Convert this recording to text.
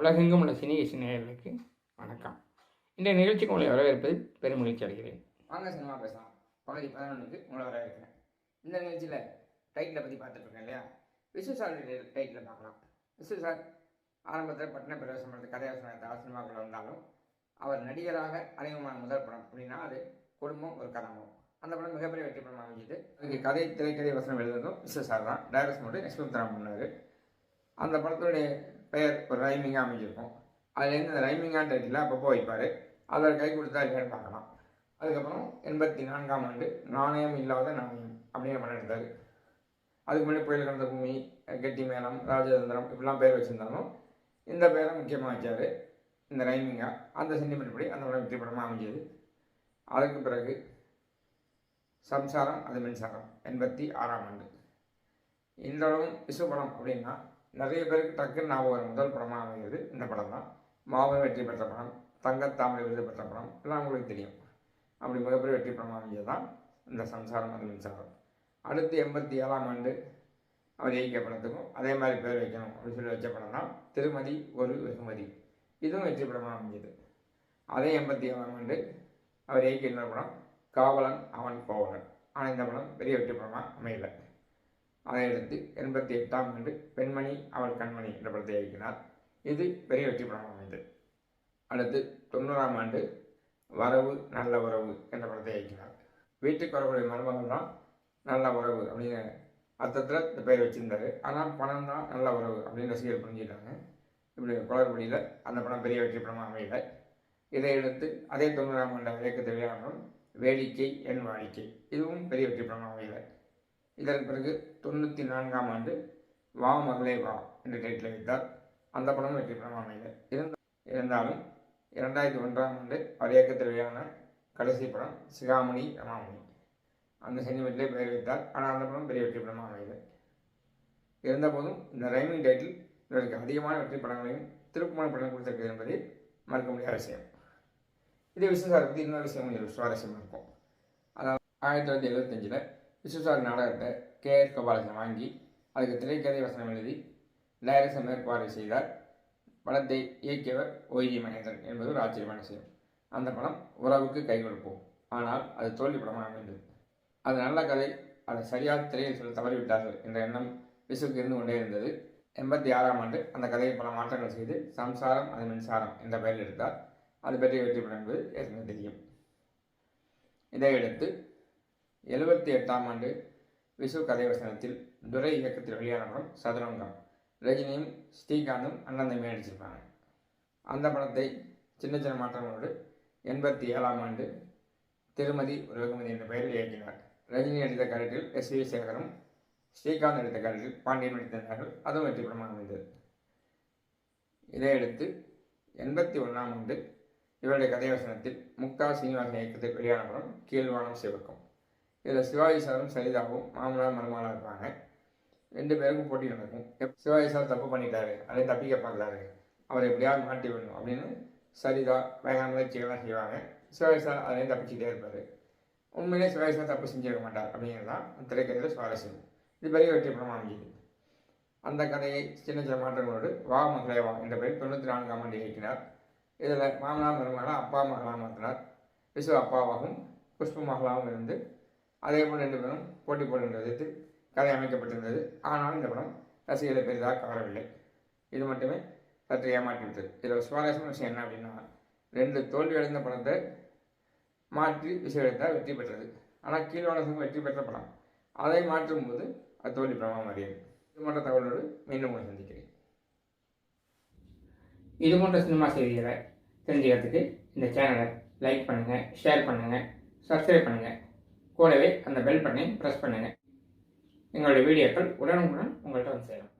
உலகெங்கும் உள்ள சினி நேயர்களுக்கு வணக்கம். இந்த நிகழ்ச்சிக்கு உங்களை வரவேற்பது பெருமகிழ்ச்சி அடைகிறேன். வாங்க சினிமா பேசலாம். பகுதி பதினொன்றுக்கு உங்களை வரவேற்கிறேன். இந்த நிகழ்ச்சியில் டைட்டிலை பற்றி பார்த்துட்ருக்கேன் இல்லையா? விசு சார் டைட்டில் பார்க்கலாம். விசு சார் ஆரம்பத்தில் பட்டின பிரவேசம் பண்ணுறது கதையாசனத்தால் சினிமாக்குள்ள வந்தாலும் அவர் நடிகராக அறிமுகமான முதல் படம் அப்படின்னா அது குடும்பம் ஒரு கதமும் அந்த படம் மிகப்பெரிய வெற்றி படம் அமைஞ்சது. அதுக்கு கதை திரைக்கதை வசனம் எழுதுறதும் விசு சார் தான். டைரக்ஷன் மட்டும் எக்ஸ்பிரத்தரம் பண்ணார் அந்த படத்துடைய பெயர் ஒரு ரைமிங்காக அமைஞ்சிருக்கும். அதுலேருந்து அந்த ரைமிங்கான டைட்டில் அப்பப்போ வைப்பார். அவர் கை கொடுத்தா இருக்கான்னு பார்க்கலாம். அதுக்கப்புறம் எண்பத்தி நான்காம் ஆண்டு நாணயம் இல்லாத நாணயம் அப்படின்னு படம் எடுத்தார். அதுக்கு முன்னாடி புயல் கடந்த பூமி கெட்டி மேளம் ராஜதந்திரம் இப்படிலாம் பேர் வச்சுருந்தாலும் இந்த பேரை முக்கியமாக வச்சார். இந்த ரைமிங்காக அந்த சென்டிமெண்ட் படி அந்த படம் வெற்றி படமாக அமைஞ்சது. அதுக்கு பிறகு சம்சாரம் அது மின்சாரம். எண்பத்தி ஆறாம் ஆண்டு. இன்றளவும் விசு படம் அப்படின்னா நிறைய பேருக்கு டக்குன்னு ஞாபகம் வரும். முதல் படமாக அமைகிறது இந்த படம் தான் மாபெரும் வெற்றி பெற்ற படம் தங்கத்தாமரை விருது பெற்ற படம் எல்லாம் உங்களுக்கு தெரியும். அப்படி மிகப்பெரிய வெற்றி படமாக அமைஞ்சது தான் இந்த சம்சாரம் அது மின்சாரம். அடுத்து எண்பத்தி ஏழாம் ஆண்டு அவர் இயக்கிய படத்துக்கும் அதே மாதிரி பேர் வைக்கணும் அப்படின்னு சொல்லி வச்ச படம் தான் திருமதி ஒரு வெகுமதி. இதுவும் வெற்றி படமாக அமைஞ்சது. அதே எண்பத்தி ஏழாம் ஆண்டு அவர் இயக்கிய இன்னொரு படம் காவலன் அவன் கோவலன். ஆனால் இந்த படம் பெரிய வெற்றி படமாக அமையலை. அதையடுத்து எண்பத்தி எட்டாம் ஆண்டு பெண்மணி அவள் கண்மணி என்ற படத்தை இயக்கினார். இது பெரிய வெற்றி படமாக அமைந்தது. அடுத்து தொண்ணூறாம் ஆண்டு வரவு நல்ல உறவு என்ற படத்தை இயக்கினார். வீட்டுக்கு வரக்கூடிய மருமகள் தான் நல்ல உறவு அப்படின்னு அர்த்தத்தில் இந்த பெயர் வச்சுருந்தாரு. ஆனால் பணம் தான் நல்ல உறவு அப்படின்னு ரசிகர் புரிஞ்சுக்கிட்டாங்க. இப்படி குளறுபடியில் அந்த படம் பெரிய வெற்றி படமாக அமையல. இதையடுத்து அதே தொண்ணூறாம் ஆண்டு இயக்கத்தை வெளியானதும் வேடிக்கை என் வாடிக்கை. இதுவும் பெரிய வெற்றி படமாக அமையலை. இதற்கு பிறகு தொண்ணூற்றி நான்காம் ஆண்டு வா மகளே வா என்ற டைட்டில் வைத்தார். அந்த படமும் வெற்றி படம் அமையல இருந்த இருந்தாலும் இரண்டாயிரத்தி ஒன்றாம் ஆண்டு அவர் இயக்கத்தில் வெளியான கடைசி படம் சிகாமணி ரமாமணி. அந்த சென்டிமெண்ட்லேயே பெயர் வைத்தார். ஆனால் அந்த படம் பெரிய வெற்றி படமாக அமையல. இருந்தபோதும் இந்த ரைமிங் டைட்டில் இவருக்கு அதிகமான வெற்றி படங்களையும் திருப்புமான படம் கொடுத்திருக்கிறது என்பதை மறக்க முடியாத விஷயம். இதே விஸ்வசார் பற்றி இன்னொரு விஷயம் கொஞ்சம் சுவாரஸ்யமாக இருக்கும். அதாவது ஆயிரத்தி தொள்ளாயிரத்தி எழுபத்தஞ்சில் விஸ்வசார் நாடகத்தை கே எஸ் கபாலசன் வாங்கி அதுக்கு திரைக்கதை வசனம் எழுதி டைரக்ஷன் மேற்பார்வை செய்தார். படத்தை இயக்கியவர் ஓய்வி மகேந்திரன் என்பது ஒரு ஆச்சரியமான விஷயம். அந்த படம் உறவுக்கு கை கொடுப்போம். ஆனால் அது தோல்வி படமாக அமைந்தது. அது நல்ல கதை அதை சரியாக திரையில் சொல்ல தவறிவிட்டார்கள் என்ற எண்ணம் விசுவுக்கு இருந்து கொண்டே இருந்தது. எண்பத்தி ஆறாம் ஆண்டு அந்த கதையை பல மாற்றங்கள் செய்து சம்சாரம் அது மின்சாரம் என்ற பெயரில் எடுத்தார். அது பெரிய வெற்றி படம் என்பது ஏற்கனவே தெரியும். இதையடுத்து எழுபத்தி எட்டாம் ஆண்டு விசு கதைவசனத்தில் துரை இயக்கத்தில் வெளியான படம் சதுரங்கம். ரஜினியும் ஸ்ரீகாந்தும் அண்ணந்தமே நடிச்சிருப்பாங்க அந்த படத்தை சின்ன சின்ன மாற்றங்களோடு எண்பத்தி ஏழாம் ஆண்டு திருமதி ஒரு என்ற பெயரில் இயக்கினார். ரஜினி நடித்த கருத்தில் எஸ் வி சேகரும் ஸ்ரீகாந்த் நடித்த கருத்தில் பாண்டியன் நடித்திருந்தார்கள். அதுவும் வெற்றி படமாக அமைந்தது. இதையடுத்து எண்பத்தி ஒன்றாம் ஆண்டு இவருடைய கதைவசனத்தில் முக்தா சீனிவாசன் இயக்கத்தில் வெளியான படம் கீழ்வானம் சிவக்கம். இதில் சிவாஜி சாரும் சரிதாவும் மாமனார் மருமகளாக இருப்பாங்க ரெண்டு பேருக்கும் போட்டி நடக்கும். எப் சிவாஜி சார் தப்பு பண்ணிட்டாரு. அதை தப்பிக்க பார்க்குறாரு. அவரை எப்படியாவது மாட்டி விடணும் அப்படின்னு சரிதா பயங்கர முயற்சிகள்லாம் செய்வாங்க. சிவாஜி சார் அதையும் தப்பிச்சுட்டே இருப்பார். உண்மையிலே சிவாஜி சார் தப்பு செஞ்சிருக்க மாட்டார் அப்படிங்கிறது தான் திரைக்கதையில் சுவாரஸ்யம். இது பெரிய வெற்றி படமாக அமைஞ்சது. அந்த கதையை சின்ன சின்ன மாற்றங்களோடு வா மகளே வா என்ற பெயர் தொண்ணூற்றி நான்காம் ஆண்டு இயக்கினார். இதில் மாமனார் மருமகளாக அப்பா மகளாக மாற்றினார். விசு அப்பாவாகவும் புஷ்பு மகளாகவும் இருந்து அதே போல் ரெண்டு பேரும் போட்டி போடுகின்ற விதத்தில் கதை அமைக்கப்பட்டிருந்தது. ஆனால் இந்த படம் ரசிகர்களை பெரிதாக கவரவில்லை. இது மட்டுமே சற்று ஏமாற்றிவிட்டது. இதில் சுவாரஸ்யமான விஷயம் என்ன அப்படின்னா ரெண்டு தோல்வி அடைந்த படத்தை மாற்றி விஷயம் வெற்றி பெற்றது. ஆனால் கீழ்வானசம் வெற்றி பெற்ற படம். அதை மாற்றும் போது அது தோல்வி படமாக மாறியது இது போன்ற தகவலோடு மீண்டும் உங்களை சந்திக்கிறேன். இது போன்ற சினிமா செய்திகளை தெரிஞ்சுக்கிறதுக்கு இந்த சேனலை லைக் பண்ணுங்கள் ஷேர் பண்ணுங்கள் சப்ஸ்கிரைப் பண்ணுங்கள் கூடவே அந்த பெல் பட்டனையும் ப்ரெஸ் பண்ணுங்கள் எங்களுடைய வீடியோக்கள் உடனுக்குடன் உங்கள்கிட்ட வந்து சேரும்.